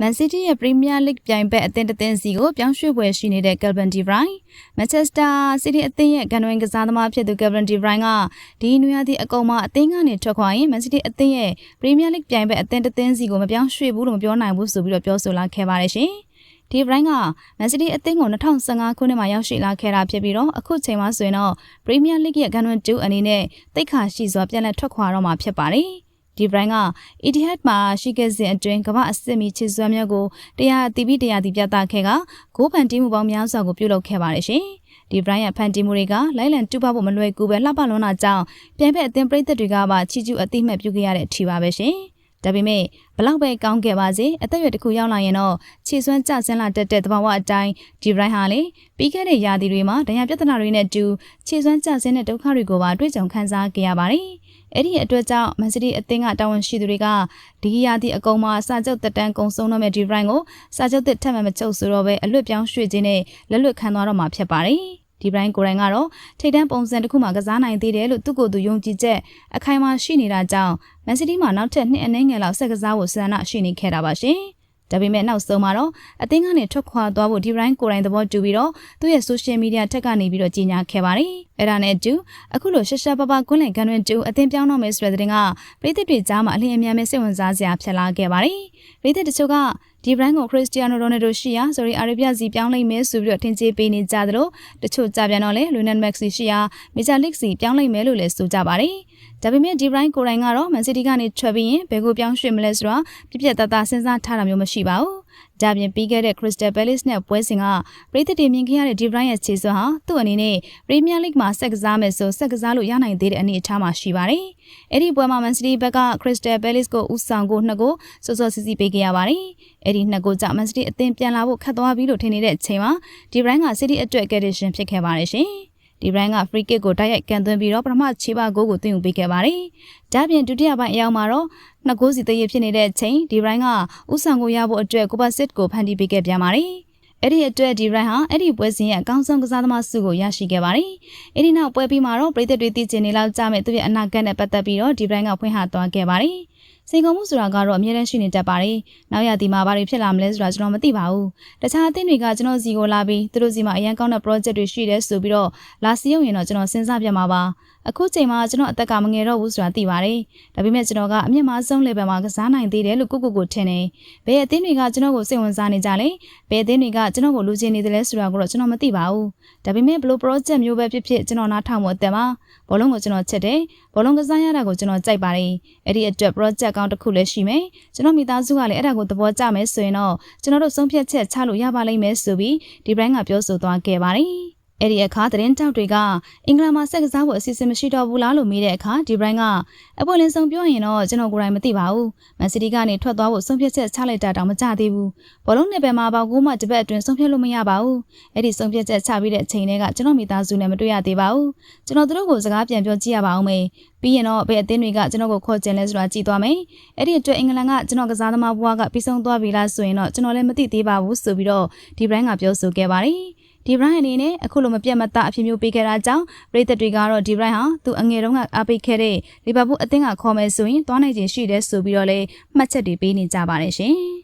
မန်စီးတီးရဲ့ပရီးမီးယားလိဂ်ပြိုင်ဘက်အသင်းတစ်သင်းစီကိုပြောင်းရွှေ့ပွဲရှိနေတဲ့ကယ်ဗန်ဒီဘရိုင်းမန်ချက်စတာစီးတီးအသင်းရဲ့ကန်ဝင်ကစားသမားဖြစ်သူကယ်ဗန်ဒီဘရိုင်းကဒီနွေရာသီအကုန်မှာအသင်းကနေထွက်ခွာရင်မန်စီးတီးအသင်းရဲ့ပရီးမီးယားလိဂ်ပြိုင်ဘက်အသင်းတစ်သင်းစီကိုမပြောင်းရွှေ့ဘူးလို့မပြောနိုင်ဘူးဆိုပြီးတော့ပြောဆိုလာခဲ့ပါတယ်ရှင်။ဒီဘရိုင်းကမန်စီးတီးအသင်းကို2015ခုနှစ်မှာရောက်ရှိလာခဲ့တာဖြစ်ပြီးတော့အခုချိန်မှာဆိုရင်တော့ပရီးမီးယားလိဂ်ရဲ့ကန်ဝင်2အနေနဲ့တိတ်ခါရှိစွာပြန်လည်ထွက်ခွာတော့မှာဖြစ်ပါတယ်။ ဒီဘရိုင်းက Etihad မှာရှိခဲ့စဉ်အတွင်းကမ္ဘာအစစ်မီချစ်စွမ်းများကိုတရားတီဗီတရားတီပြသခဲ့ကဂိုးဖန်တီးမှုပေါင်းများစွာကိုပြုလုပ်ခဲ့ပါတယ်ရှင်။ဒီဘရိုင်းရဲ့ဖန်တီးမှုတွေကလိုက်လံတူပဖို့မလွယ်ကူပဲလှပလွန်းတာကြောင့်ပြန်ဖက်အသင်းပရိသတ်တွေကပါချီကျူးအသိမှတ်ပြုခဲ့ရတဲ့အထီပါပဲရှင်။ဒါပေမဲ့ဘလောက်ပဲကောင်းခဲ့ပါစေအသက်အရွယ်တစ်ခုရောက်လာရင်တော့ခြေစွမ်းကျဆင်းလာတတ်တဲ့သဘာဝအတိုင်းဒီဘရိုင်းဟာလေပြီးခဲ့တဲ့ရာသီတွေမှာဒဏ်ရာပြဿနာတွေနဲ့တူခြေစွမ်းကျဆင်းတဲ့ဒုက္ခတွေကိုပါတွေ့ကြုံခံစားခဲ့ရပါတယ်။ အဲ့ဒီအတွက်ကြောင့်မန်စီးတီးအသင်းကတာဝန်ရှိသူတွေကဒီရာသီအကုန်မှာစာချုပ်တက်တန်းကုံဆုံးတော့မဲ့ဒီဘရိုင်းကိုစာချုပ်တက်ထပ်မှမချုပ်ဆိုတော့ပဲအလွတ်ပြောင်းရွှေ့ခြင်းနဲ့လက်လွတ်ခံသွားတော့မှာဖြစ်ပါတယ်ဒီဘရိုင်းကိုရိုင်းကတော့ထိတ်တန်းပုံစံတစ်ခုမှကစားနိုင်သေးတယ်လို့သူ့ကိုယ်သူယုံကြည်ချက်အခိုင်အမာရှိနေတာကြောင့်မန်စီးတီးမှာနောက်ထပ်နှစ်အနည်းငယ်လောက်ဆက်ကစားဖို့ဆန္ဒရှိနေခဲ့တာပါရှင်။ဒါပေမဲ့နောက်ဆုံးမှာတော့အသင်းကနေထွက်ခွာသွားဖို့ဒီဘရိုင်းကိုရိုင်းသဘောတူပြီးတော့သူ့ရဲ့ social media ထက်ကနေပြီးတော့ကြေညာခဲ့ပါတယ်။ အဲ့ဒါနဲ့အတူအခုလိုရှက်ရှက်ပပကွန်းလင်ကန်တွင်တူအသင်းပြောင်းတော့မယ်ဆိုတဲ့တဲ့တင်ကပြည်သက်တွေကြားမှာအလင်းအမြန်မဲ့စိတ်ဝင်စားစရာဖြစ်လာခဲ့ပါတယ်။ပြည်သက်တချို့ကဒီဘရန်ကိုခရစ္စတီယာနိုရိုနယ်ဒိုရှိရာဆော်ရီအာရေဗျစီပြောင်းလိုက်မယ်ဆိုပြီးတော့ထင်ကြေးပေးနေကြသလိုတချို့ကြပြန်တော့လေလူနန်မက်ဆီရှိရာမေဂျာလစ်စီပြောင်းလိုက်မယ်လို့လည်းဆိုကြပါတယ်။ဒါပေမဲ့ဒီဘရိုင်းကိုရိုင်းကတော့မန်စီးတီးကနေထွက်ပြီးရင်ဘယ်ကိုပြောင်းရွှေ့မလဲဆိုတာပြပြတသားစဉ်းစားထားတာမျိုးမရှိပါဘူး။ဒါပြင်ပြီးခဲ့တဲ့ Crystal Palace နဲ့ပွဲစဉ်ကပြည်သက်တွေမြင်ခဲ့ရတဲ့ဒီဘရိုင်းရဲ့ခြေစွမ်းဟာသူ့အနေနဲ့ Premier League မှာဆက်ကစားမယ်ဆိုဆက်ကစားလို့ရနိုင်သေးတဲ့အနေအထားမှာရှိပါတယ်။အဲ့ဒီပွဲမှာ Man City ဘက်က Crystal Palace ကိုဦးဆောင်ကိုနှစ်ကိုစောစောစီစီပေးခဲ့ရပါတယ်။အဲ့ဒီနှစ်ကိုကြောင့် Man City အသင်းပြန်လာဖို့ခက်သွားပြီလို့ထင်နေတဲ့အချိန်မှာဒီဘရိုင်းက City အတွက် condition ဖြစ်ခဲ့ပါတယ်ရှင်။ ဒီဘရိုင်းက free kick ကိုတိုက်ရိုက်ကန်သွင်းပြီးတော့ပထမခြေပါဂိုးကိုသွင်းယူပေးခဲ့ပါတယ်။ဒါပြင်ဒုတိယပိုင်းအရောက်မှာတော့နှစ်ဂိုးစီတရဖြစ်နေတဲ့အချိန်ဒီဘရိုင်းကဥဆောင်ကိုရဖို့အတွက်ကိုပါစစ်ကိုဖန်တီးပေးခဲ့ပြန်ပါတယ်။အဲ့ဒီအတွက်ဒီဘရိုင်းဟာအဲ့ဒီပွဲစဉ်ရဲ့အကောင်းဆုံးကစားသမားဆုကိုရရှိခဲ့ပါတယ်။အဲ့ဒီနောက်ပွဲပြီးမှာတော့ပြည်သက်တွေတည်ကျင်နေလောက်ကြမဲ့သူရဲ့အနာဂတ်နဲ့ပတ်သက်ပြီးတော့ဒီဘရိုင်းကဖွင့်ဟသွားခဲ့ပါတယ်။ စိန်ခေါ်မှုဆိုတာကတော့အမြဲတမ်းရှိနေတတ်ပါတယ်။နောက်ရသည်မှာဘာတွေဖြစ်လာမလဲဆိုတာကျွန်တော်မသိပါဘူး။တခြားအသင်းတွေကကျွန်တော်စီကိုလာပြီးသူတို့စီမှာအရန်ကောင်းတဲ့ project တွေရှိတယ်ဆိုပြီးတော့လာစီရုံရင်တော့ကျွန်တော်စဉ်းစားပြမှာပါ။အခုချိန်မှာကျွန်တော်အသက်ကမငယ်တော့ဘူးဆိုတာသိပါတယ်။ဒါပေမဲ့ကျွန်တော်ကအမြင့်မားဆုံး level မှာကစားနိုင်သေးတယ်လို့ကိုကိုကိုထင်တယ်။ဘယ်အသင်းတွေကကျွန်တော်ကိုစိတ်ဝင်စားနေကြလဲ။ဘယ်အသင်းတွေကကျွန်တော်ကိုလူချင်းနေတယ်လဲဆိုတာကိုတော့ကျွန်တော်မသိပါဘူး။ဒါပေမဲ့ဘလို့ project မျိုးပဲဖြစ်ဖြစ်ကျွန်တော်နားထောင်ဖို့အသက်ပါ။ဘောလုံးကိုကျွန်တော်ချက်တယ်။ဘောလုံးကစားရတာကိုကျွန်တော်ကြိုက်ပါတယ်။အဲ့ဒီအတွက် project ကောင်းတစ်ခုလည်းရှိမယ်ကျွန်တော်မိသားစုကလည်းအဲ့ဒါကိုသဘောကျမယ်ဆိုရင်တော့ကျွန်တော်တို့ဆုံးဖြတ်ချက်ချလို့ရပါလိမ့်မယ်ဆိုပြီးဒီ brand ကပြောဆိုသွားခဲ့ပါတယ် အဲ့ဒီအခါသတင်းတောက်တွေကအင်္ဂလာမှာဆက်ကစားဖို့အစီအစဉ်မရှိတော့ဘူးလားလို့မေးတဲ့အခါဒီဘရိုင်းကအပေါ်လင်းဆုံးပြောရင်တော့ကျွန်တော်ကိုယ်တိုင်မသိပါဘူးမန်စီးတီးကနေထွက်သွားဖို့ဆုံးဖြတ်ချက်ချလိုက်တာတောင်မကြသေးဘူးဘောလုံးနယ်ပယ်မှာပေါကူးမှတပတ်အတွင်းဆုံးဖြတ်လို့မရပါဘူးအဲ့ဒီဆုံးဖြတ်ချက်ချပြီးတဲ့အချိန်တွေကကျွန်တော်မိသားစုနဲ့မတွေ့ရသေးပါဘူးကျွန်တော်တို့ကိုစကားပြန်ပြောကြည့်ရပါအောင်မေပြီးရင်တော့ဘယ်အသင်းတွေကကျွန်တော်ကိုခေါ်ကျင်လဲဆိုတာကြည့်သွားမယ်အဲ့ဒီအတွက်အင်္ဂလန်ကကျွန်တော်ကစားသမားဘွားကပြီးဆုံးသွားပြီလားဆိုရင်တော့ကျွန်တော်လည်းမသိသေးပါဘူးဆိုပြီးတော့ဒီဘရိုင်းကပြောဆိုခဲ့ပါတယ် ဒီဘရိုင်းအနေနဲ့အခုလိုမပြတ်မသားအဖြစ်မျိုးပေးခဲ့တာကြောင့်ပြည်သက်တွေကတော့ဒီဘရိုင်းဟာသူအငယ်တုန်းကအားပေးခဲ့တဲ့လီဗာပူးအသင်းကခေါ်မယ်ဆိုရင်သွားနိုင်ခြင်းရှိတယ်ဆိုပြီးတော့လေမှတ်ချက်တွေပေးနေကြပါတယ်ရှင်။